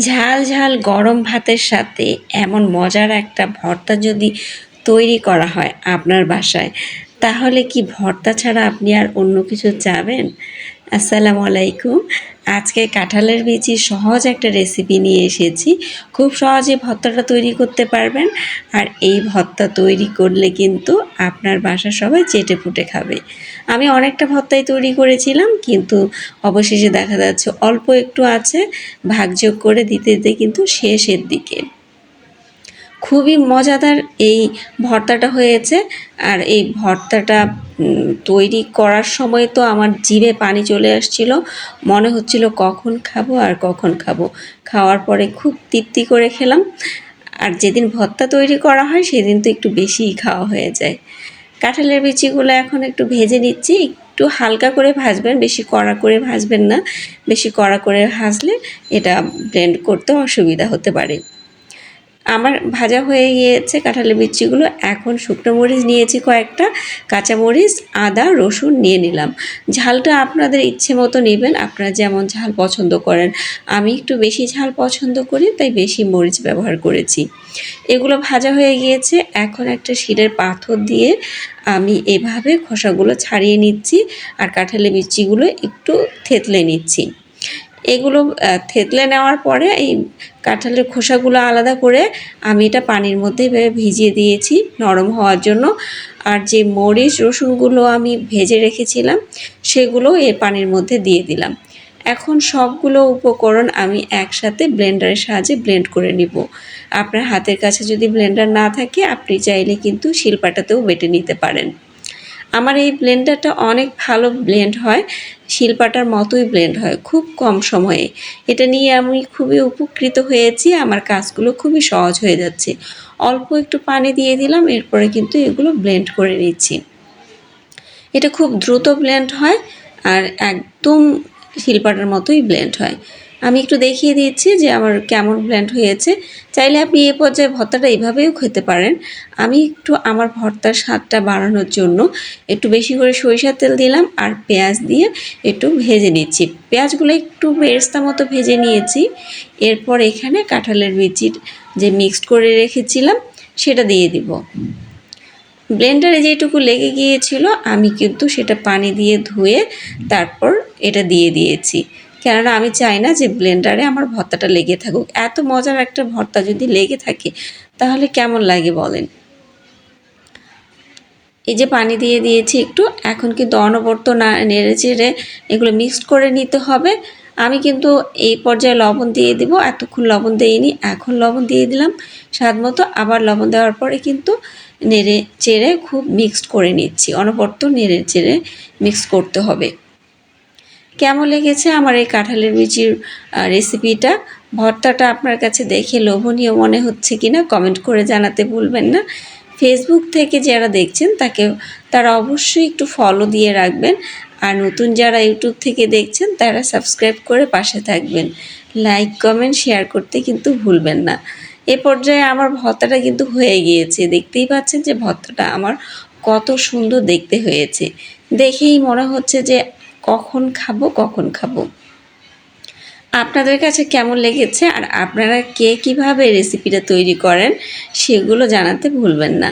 ঝাল ঝাল গরম ভাতের সাথে এমন মজার একটা ভর্তা যদি তৈরি করা হয় আপনার বাসায়, তাহলে কি ভর্তা ছাড়া আপনি আর অন্য কিছু চাবেন? আসসালামু আলাইকুম। আজকে কাঁঠালের বিচি সহজ একটা রেসিপি নিয়ে এসেছি। খুব সহজে ভর্তাটা তৈরি করতে পারবেন। আর এই ভর্তা তৈরি করলে কিন্তু আপনার বাসা সবাই চেটে ফুটে খাবে। আমি অনেকটা ভর্তাই তৈরি করেছিলাম, কিন্তু অবশেষে দেখা যাচ্ছে অল্প একটু আছে। ভাগযোগ করে দিতে দিতে কিন্তু শেষের দিকে। খুবই মজাদার এই ভর্তাটা হয়েছে। আর এই ভর্তাটা তৈরি করার সময় তো আমার জিভে পানি চলে আসছিল। মনে হচ্ছিল কখন খাব আর কখন খাব। খাওয়ার পরে খুব তৃপ্তি করে খেলাম। আর যেদিন ভর্তা তৈরি করা হয়, সেদিন তো একটু বেশিই খাওয়া হয়ে যায়। কাঁঠালের বিচিগুলো এখন একটু ভেজে নিচ্ছি। একটু হালকা করে ভাজবেন, বেশি কড়া করে ভাজবেন না। বেশি কড়া করে ভাজলে এটা ব্লেন্ড করতে অসুবিধা হতে পারে। আমার ভাজা হয়ে গিয়েছে কাঁঠালের বিচিগুলো। এখন শুকনো মরিচ নিয়েছি কয়েকটা কাঁচামরিচ আদা, রসুন নিয়ে নিলাম। ঝালটা আপনাদের ইচ্ছে মতো নেবেন, আপনারা যেমন ঝাল পছন্দ করেন। আমি একটু বেশি ঝাল পছন্দ করি, তাই বেশি মরিচ ব্যবহার করেছি। এগুলো ভাজা হয়ে গিয়েছে। এখন একটা শিলের পাথর দিয়ে আমি এভাবে খোসাগুলো ছাড়িয়ে নিচ্ছি আর কাঁঠালের বিচিগুলো একটু থেতলে নিচ্ছি। এগুলো থেতলে নেওয়ার পরে এই কাঁঠালের খোসাগুলো আলাদা করে আমি এটা পানির মধ্যে ভিজিয়ে দিয়েছি নরম হওয়ার জন্য। আর যে মরিচ রসুনগুলো আমি ভেজে রেখেছিলাম, সেগুলো এই পানির মধ্যে দিয়ে দিলাম। এখন সবগুলো উপকরণ আমি একসাথে ব্লেন্ডারের সাহায্যে ব্লেন্ড করে নিব। আপনার হাতের কাছে যদি ব্লেন্ডার না থাকে, আপনি চাইলে কিন্তু শিলপাটাতেও বেটে নিতে পারেন। আমার এই ব্লেন্ডারটা অনেক ভালো ব্লেন্ড হয়, শিলপাটার মতোই ব্লেন্ড হয়, খুব কম সময়ে। এটা নিয়ে আমি খুবই উপকৃত হয়েছি, আমার কাজগুলো খুবই সহজ হয়ে যাচ্ছে। অল্প একটু পানি দিয়ে দিলাম, এরপরে কিন্তু এগুলো ব্লেন্ড করে নিচ্ছি। এটা খুব দ্রুত ব্লেন্ড হয় আর একদম শিলপাটার মতোই ব্লেন্ড হয়। আমি একটু দেখিয়ে দিচ্ছি যে আমার কেমন ব্লেন্ড হয়েছে। চাইলে আপনি এ পর্যায়ে ভর্তাটা এইভাবেও খেতে পারেন। আমি একটু আমার ভর্তার স্বাদটা বাড়ানোর জন্য একটু বেশি করে সরিষার তেল দিলাম আর পেঁয়াজ দিয়ে একটু ভেজে নিচ্ছি। পেঁয়াজগুলো একটু বেরেস্তা মতো ভেজে নিয়েছি। এরপর এখানে কাঁঠালের বিচির যে মিক্সড করে রেখেছিলাম, সেটা দিয়ে দিব। ব্লেন্ডারে যেটুকু লেগে গিয়েছিল, আমি কিন্তু সেটা পানি দিয়ে ধুয়ে তারপর এটা দিয়ে দিয়েছি। কেননা আমি চাই না যে ব্লেন্ডারে আমার ভর্তাটা লেগে থাকুক। এত মজার একটা ভর্তা যদি লেগে থাকে, তাহলে কেমন লাগে বলেন? এই যে পানি দিয়ে দিয়েছি একটু, এখন কিন্তু অনবর্ত না নেড়ে চেড়ে এগুলো মিক্সড করে নিতে হবে। আমি কিন্তু এই পর্যায়ে লবণ দিয়ে দিব, এতক্ষণ লবণ দিইনি, এখন লবণ দিয়ে দিলাম। স্বাদ মতো আবার লবণ দেওয়ার পরে কিন্তু নেড়ে চেড়ে খুব মিক্সড করে নিচ্ছি। অনবর্ত নেড়ে চেড়ে মিক্স করতে হবে। কেমন লেগেছে আমার এই কাঁঠালের বিচির রেসিপিটা ভর্তাটা আপনার কাছে দেখে লোভনীয় মনে হচ্ছে কি না কমেন্ট করে জানাতে ভুলবেন না। ফেসবুক থেকে যারা দেখছেন, তাকে, তারা অবশ্যই একটু ফলো দিয়ে রাখবেন। আর নতুন যারা ইউটিউব থেকে দেখছেন, তারা সাবস্ক্রাইব করে পাশে থাকবেন। লাইক কমেন্ট শেয়ার করতে কিন্তু ভুলবেন না। এ পর্যায়ে আমার ভর্তাটা কিন্তু হয়ে গিয়েছে। দেখতেই পাচ্ছেন যে ভর্তাটা আমার কত সুন্দর দেখতে হয়েছে। দেখেই মনে হচ্ছে যে কখন খাব কখন খাব। আপনাদের কাছে কেমন লেগেছে আর আপনারা কে কীভাবে রেসিপিটা তৈরি করেন সেগুলো জানাতে ভুলবেন না।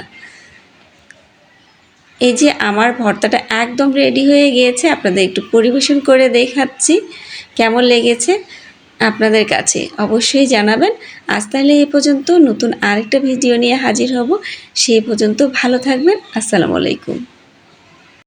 এই যে আমার ভর্তাটা একদম রেডি হয়ে গিয়েছে, আপনাদের একটু পরিবেশন করে দেখাচ্ছি। কেমন লেগেছে? আপনাদের কাছে। অবশ্যই জানাবেন। আজ তাহলে এ পর্যন্ত। নতুন আরেকটা ভিডিও নিয়ে হাজির হব। সেই পর্যন্ত ভালো থাকবেন। আসসালামু আলাইকুম।